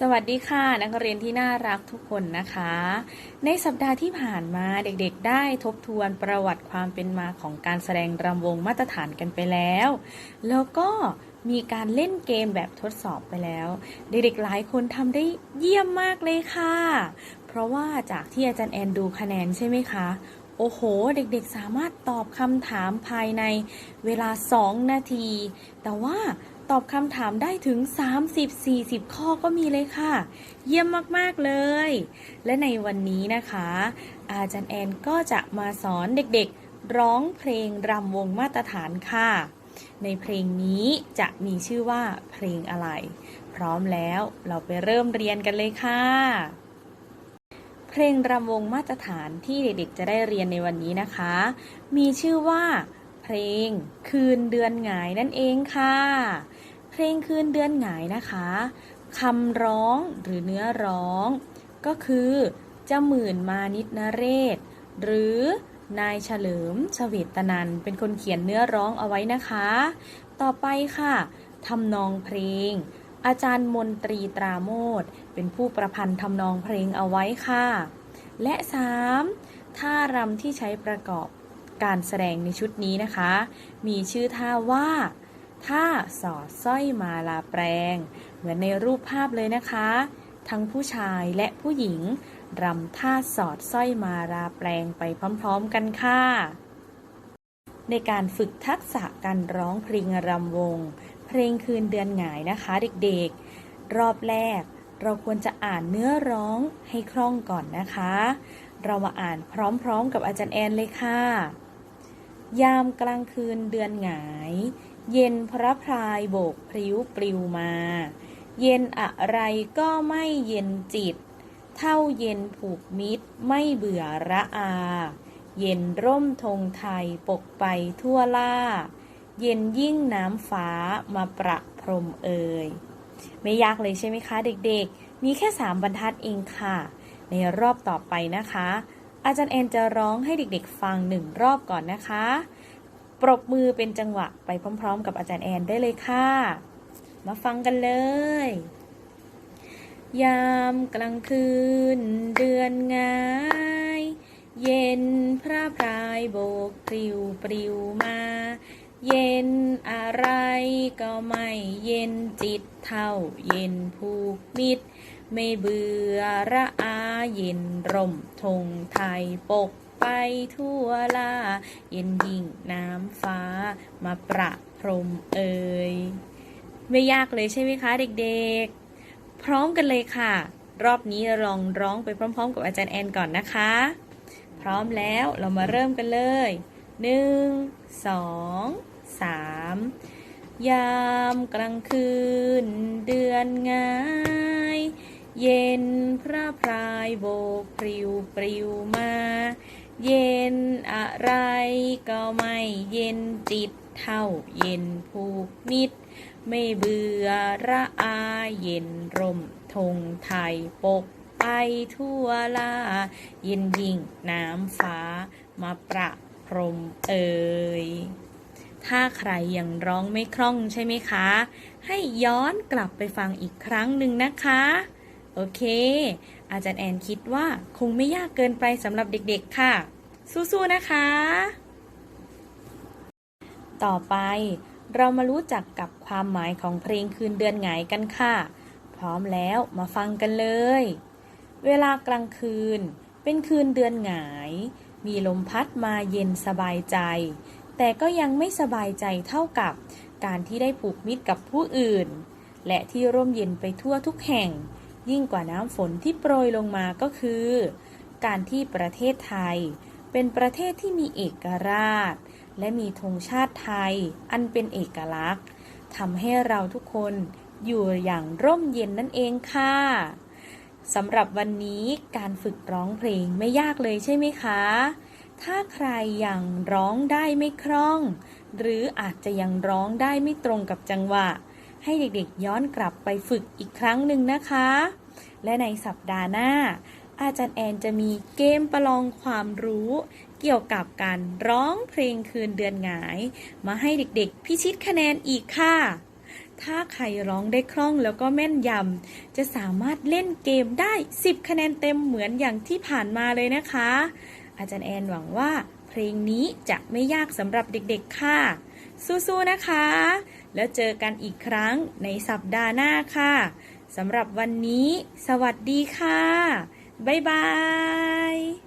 สวัสดีค่ะนักเรียนที่น่ารักทุกคนนะคะ ในสัปดาห์ที่ผ่านมาเด็กๆ ได้ทบทวนประวัติความเป็นมาของการแสดงรำวงมาตรฐานกันไปแล้ว แล้วก็มีการเล่นเกมแบบทดสอบไปแล้ว เด็กๆหลายคนทำได้เยี่ยมมากเลยค่ะ เพราะว่าจากที่อาจารย์แอนดูคะแนนใช่ไหมคะโอ้โห เด็กๆ สามารถตอบคำถามภายในเวลา 2 นาที แต่ว่า ตอบคำถามได้ถึง 30-40 ข้อก็มีเลยค่ะ เยี่ยมมากๆเลย และในวันนี้นะคะ อาจารย์แอนก็จะมาสอนเด็กๆ ร้องเพลงรำวงมาตรฐานค่ะ ในเพลงนี้จะมีชื่อว่าเพลงอะไร พร้อมแล้วเราไปเริ่มเรียนกันเลยค่ะ เพลงรำวงมาตรฐานที่เด็กๆ จะได้เรียนในวันนี้นะคะ มีชื่อว่าเพลงคืนเดือนหงายนั่นเองค่ะ เพลงคืนเดือนหงายนะคะคำร้องหรือเนื้อร้อง ก็คือเจ้าหมื่นมานิดนเรศ หรือนายเฉลิมเฉวตนัน เป็นคนเขียนเนื้อร้องเอาไว้นะคะ ต่อไปค่ะทำนองเพลง อาจารย์มนตรีตราโมดเป็นผู้ประพันธ์ทำนองเพลงเอาไว้ค่ะ และ 3. ท่ารำที่ใช้ประกอบการแสดงในชุดนี้นะคะ มีชื่อท่าว่า ท่าสอดสร้อยมาลาแปลง เหมือนในรูปภาพเลยนะคะ ทั้งผู้ชายและผู้หญิงรำท่าสอดสร้อยมาลาแปลงไปพร้อมๆกันค่ะ ในการฝึกทักษะการร้องเพลงรำวง เพลงคืนเดือนหงายนะคะเด็กๆ รอบแรกเราควรจะอ่านเนื้อร้องให้คล่องก่อนนะคะ เรามาอ่านพร้อมๆกับอาจารย์แอนเลยค่ะ ยามกลางคืนเดือนหงาย เย็นพระพรายโบกพริ้วปลิวมา เย็นอะไรก็ไม่เย็นจิต เท่าเย็นผูกมิตรไม่เบื่อระอา เย็นร่มธงไทยปกไปทั่วล่า เย็นยิ่งน้ำฟ้ามาประพรมเอ่ยไม่ยากเลยใช่ไหมคะเด็กๆ มีแค่ 3 บรรทัดเองค่ะ ในรอบต่อไปนะคะ อาจารย์แอนจะร้องให้เด็กๆฟังหนึ่งรอบก่อนนะคะ ปรบมือเป็นจังหวะไปพร้อม ๆ กับอาจารย์แอนได้เลยค่ะ มาฟังกันเลย ยามกลางคืนเดือนงายเย็นพระพรายโบกปลิวปลิวมา เย็นอะไรก็ไม่เย็นจิตเท่า เย็นผูกมิตร ไม่เบื่อระอาเย็นร่มธงไทยปก ไปทั่วลา เย็นยิ่งน้ำฟ้ามาประพรมเอ่ยไม่ยากเลยใช่ไหมคะเด็กๆ พร้อมกันเลยค่ะ รอบนี้ลองร้องไปพร้อม ๆ กับอาจารย์แอนก่อนนะคะ พร้อมแล้วเรามาเริ่มกันเลยหนึ่งสองสามยามกลางคืนเดือนงาย เย็นพระพรายโบกปลิวปลิวมา เย็นอะไรก็ไม่เย็นจิตเท่าเย็นผูกมิตร ไม่เบื่อระอาเย็นร่มธงไทยปกไปทั่วลา เย็นยิ่งน้ำฟ้ามาประพรมเอ่ยถ้าใครยังร้องไม่คล่องใช่ไหมคะ ให้ย้อนกลับไปฟังอีกครั้งหนึ่งนะคะ โอเค อาจารย์แอนคิดว่าคงไม่ยากเกินไปสำหรับเด็กๆค่ะ สู้ๆนะคะ ต่อไปเรามารู้จักกับความหมายของเพลงคืนเดือนหงายกันค่ะ พร้อมแล้วมาฟังกันเลย เวลากลางคืน เป็นคืนเดือนหงาย มีลมพัดมาเย็นสบายใจ แต่ก็ยังไม่สบายใจเท่ากับการที่ได้ผูกมิตรกับผู้อื่น และที่ร่มเย็นไปทั่วทุกแห่ง ยิ่งกว่าน้ำฝนที่โปรยลงมาก็คือ การที่ประเทศไทย เป็นประเทศที่มีเอกราช และมีธงชาติไทย อันเป็นเอกลักษณ์ทำให้เราทุกคนอยู่อย่างร่มเย็นนั่นเองค่ะสำหรับวันนี้การฝึกร้องเพลงไม่ยากเลยใช่ไหมคะ ถ้าใครยังร้องได้ไม่คล่อง หรืออาจจะยังร้องได้ไม่ตรงกับจังหวะ ให้เด็กๆย้อนกลับไปฝึกอีกครั้งหนึ่งนะคะ และในสัปดาห์หน้า อาจารย์แอนจะมีเกมประลองความรู้เกี่ยวกับการร้องเพลงคืนเดือนหงาย มาให้เด็กๆ พิชิตคะแนนอีกค่ะ ถ้าใครร้องได้คล่องแล้วก็แม่นยำ จะสามารถเล่นเกมได้ 10 คะแนนเต็มเหมือนอย่างที่ผ่านมาเลยนะคะ อาจารย์แอนหวังว่าเพลงนี้จะไม่ยากสำหรับเด็กๆค่ะ สู้ๆนะคะ แล้วเจอกันอีกครั้งในสัปดาห์หน้าค่ะสำหรับวันนี้ สวัสดีค่ะ Bye-bye!